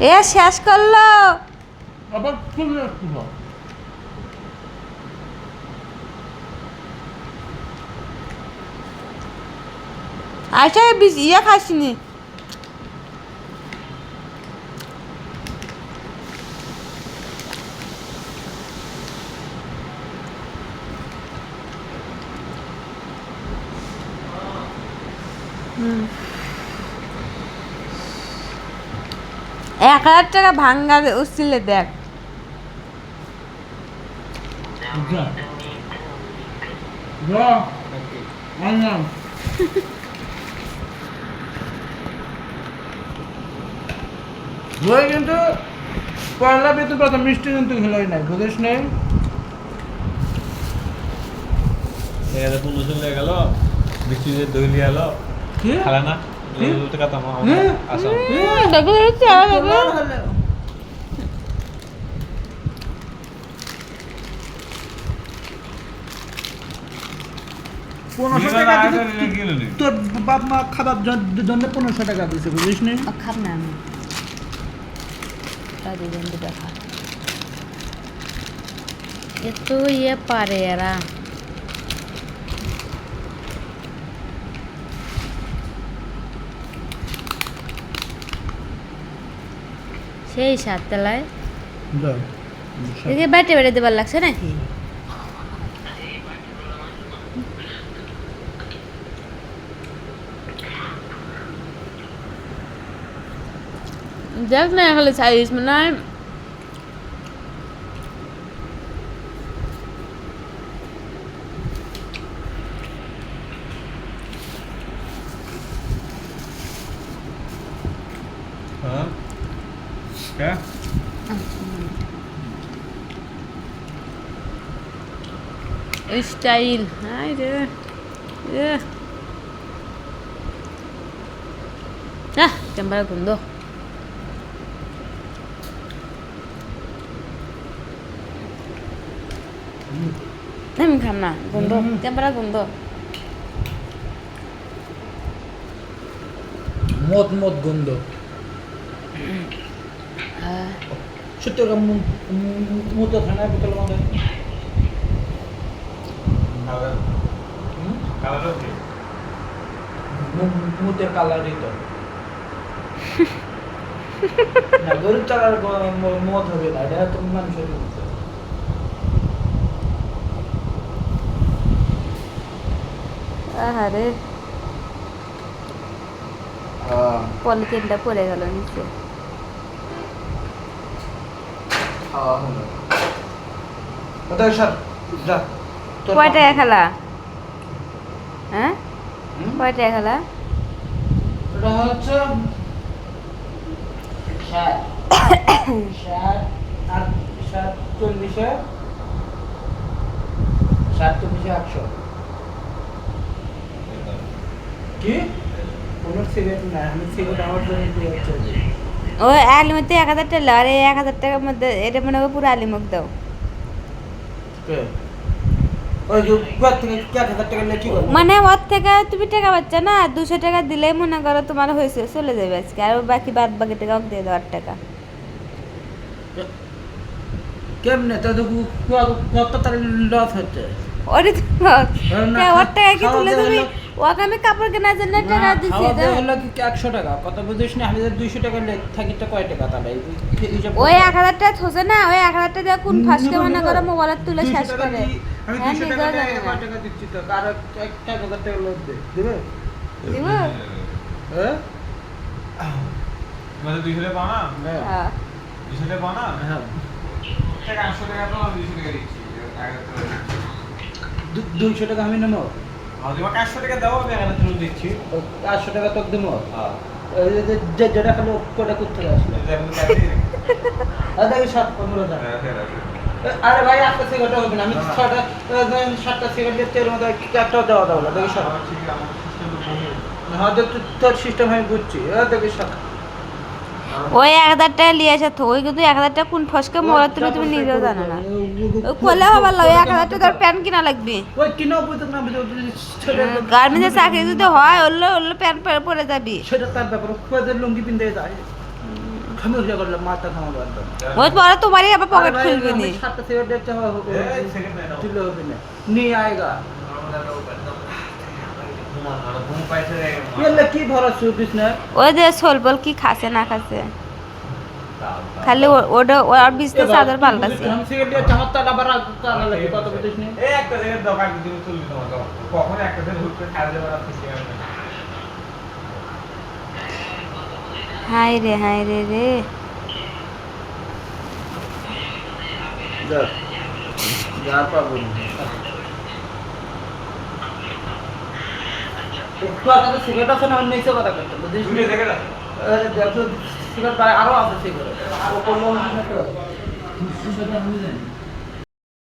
এ শেষ করল। আবার চলে আসছিল আইসা বিষ ইয়ে খাসিনি হুম। এক হাজার টাকা ভাঙ্গা উঠছিলে দেখ। বই কিন্তু পয়লা বেতন কথা মিষ্টি কিন্তু খেলাই নাই বুঝিস নেই চলে গেল বৃষ্টিতে দই লিয়ে কি? খেলা না? পনেরোশো টাকা তোর বাপ মা খাবার জন- জন্য পনেরোশো টাকা দিয়েছে বুঝিস নি? খাব না আমি। দেখা এত ইয়ে পারে এরা। সেই সাততলায়। এদিকে বাইটে বেড়ে দেবার লাগছে নাকি? দেখ না এখানে চাইস মানে হ্যাঁ? কে স্টাইল হাই রে আহ ক্যামেরা গন্ধ আমি খাম না গন্ধ। ক্যামেরা গন্ধ মদ মদ গন্ধ মতো থানায় বোতল মধ্যে। মুতের কালারই তো। না গরুর চালার মদ হবে না এটা তো মানুষের মতো আহারে। পলিথিনটা পড়ে গেল নিচে। খাওয়া হলো। ওটা স্যার যা তোর কয় টাকা খেলা? হ্যাঁ? হুম? কয় টাকা খেলা? ওটা হচ্ছে ষাট। আর ষাট চল্লিশে একশো কি? কোনো সিগারেট না আমি সিগারেট আমার জন্য দিয়ে হচ্ছে ওই আলিমতে এক হাজার টাকা আর এই এক হাজার টাকার মধ্যে এটা মনে হয় পুরো দাও। নিয়ে কি করব? মানে ওর থেকে তুমি টাকা পাচ্ছ না দুশো টাকা দিলেই মনে করো তোমার হয়েছে চলে যাবে আজকে। আর বাকি বাদ বাকি টাকা দিয়ে দেওয়ার টাকা। কেমনে? তো কত তার লস হচ্ছে? ওরে কে ওর টাকা কি তুলে তুমি ওকে আমি কাপড় কেনার জন্য টাকা দিছি তো। হলো কি একশো টাকা? কত বুঝিস না আমি দুইশো টাকা থাকিটা কয় টাকা তাহলে? ওই করতে এক হাজার টাকা থসে না ওই এক হাজার টাকা দিয়ে কোন ফাঁসকে মনে। করো মোবাইলের তুলে 200 শেষ টাকা করে? আমি হ্যাঁ, দুইশো নিজেও টাকা দিয়ে। কয় টাকা দিচ্ছি তো আর এক এক হাজার টাকা লোক দে। দিবে? দিব? হ্যাঁ? মানে দুইশো টাকা পাও না? হ্যাঁ। হ্যাঁ। দুইশো টাকা পাও না? হ্যাঁ। টাকা আটশো টাকা তো আমি দুইশো টাকা দিচ্ছি। দু- দুইশো টাকা আমি নেব? টাকা দাও আমি হাজার দিচ্ছি। ও, টাকা তোকে দেবো হ্যাঁ। যেটা খালো কোটা করতে আসলো? আর দেখি সাত পনেরো টাকা। আরে ভাই একটা সিগারেট হবে না। আমি না, না। ছটা সাতটা সিগারেট দিতে এর মধ্যে একটা দেওয়া দেওয়া দেখি সব হ্যাঁ তোর সিস্টেম আমি বুঝছি। দেখি সব ওই এক হাজার টাকা আসে তো ওই কিন্তু এক হাজার টাকা কোন ফসকে মোবাইল তুলে তুমি নিজেও জানো না। ওই কোলে হবার লাগে এক হাজার টাকার প্যান্ট কিনা লাগবে। ওই না বুঝতে গার্মেন্টসের চাকরি যদি হয় ওরলে ওরলে প্যান্ট পরে যাবি। সেটা তার ব্যাপার লুঙ্গি পিনতে যায়। ওই পরে তোমারই আবার পকেট খুলবে নি। হবে হবে না নিয়ে আয়েগা কি ভরসা দিস ওই যে সোলবল কি খাসে না খাসে খালি ও- ওটা ওর বিছতে চাদর পাল্টাছে। হাই রে হাই রে রে। যা। যা পাবো। একটু আগে সিগারেট আছে না অন্য কিছু কথা করতে বুঝিস সিগারেট বাইরে আরও আছে সিগারেট